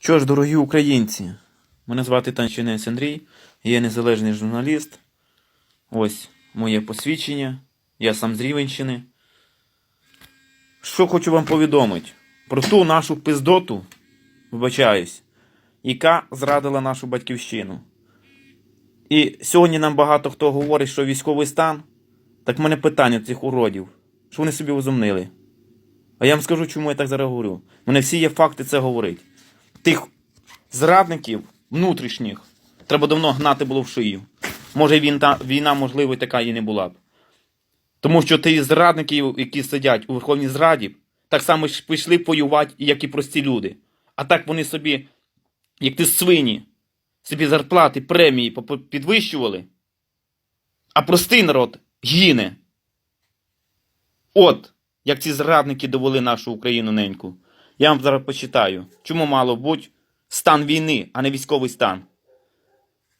Що ж, дорогі українці, мене звати Танчинець Андрій, я незалежний журналіст. Ось моє посвідчення. Я сам з Рівенщини. Що хочу вам повідомити про ту нашу пиздоту, вибачаюсь, яка зрадила нашу батьківщину. І сьогодні нам багато хто говорить, що військовий стан. Так в мене питання цих уродів. Що вони собі возумнили? А я вам скажу, чому я так зараз говорю. У мене всі є факти це говорить. Тих зрадників внутрішніх треба давно гнати було в шию. Може, він війна, можливо, така і не була б. Тому що ті зрадники, які сидять у Верховній Зраді, так само ж пішли воювати, як і прості люди. А так вони собі, як ти свині, собі зарплати, премії підвищували, а простий народ гине. От, як ці зрадники довели нашу Україну неньку. Я вам зараз почитаю, чому мало бути стан війни, а не військовий стан.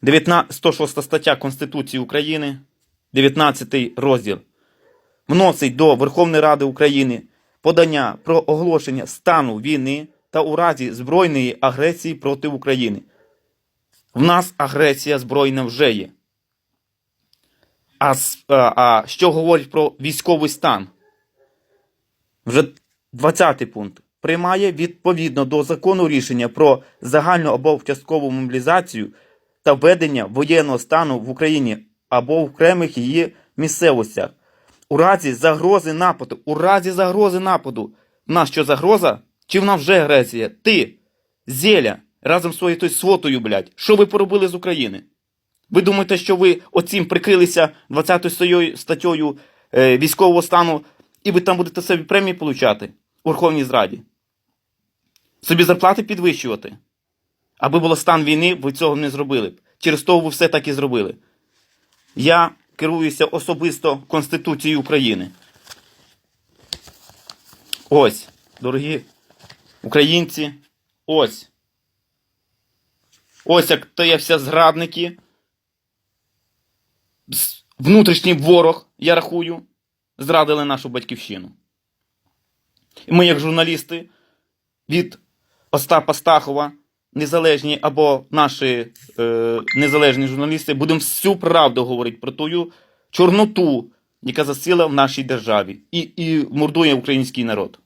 19, 106 стаття Конституції України, 19 розділ. Вносить до Верховної Ради України подання про оголошення стану війни та у разі збройної агресії проти України. В нас агресія збройна вже є. А, а, а що говорить про військовий стан? Вже 20 пункт. Приймає відповідно до закону рішення про загальну або часткову мобілізацію та введення воєнного стану в Україні або в окремих її місцевостях. У разі загрози нападу, у разі загрози нападу. В нас що загроза? Чи в нас вже агресія? Ти, Зеля, разом з своєю свотою, блядь, що ви поробили з України? Ви думаєте, що ви оцім прикрилися 20 статтею, статтею е, військового стану, і ви там будете собі премії получати у Верховній Зраді? Собі зарплати підвищувати? Аби було стан війни, ви цього не зробили б. Через того ви все так і зробили. Я керуюся особисто Конституцією України. Ось, дорогі українці, ось. Ось як то є все зрадники. Внутрішній ворог, я рахую, зрадили нашу батьківщину. І ми, як журналісти, від Остапа Стахова, незалежні або наші е, незалежні журналісти, будемо всю правду говорити про ту чорноту, яка засіла в нашій державі і, і мордує український народ.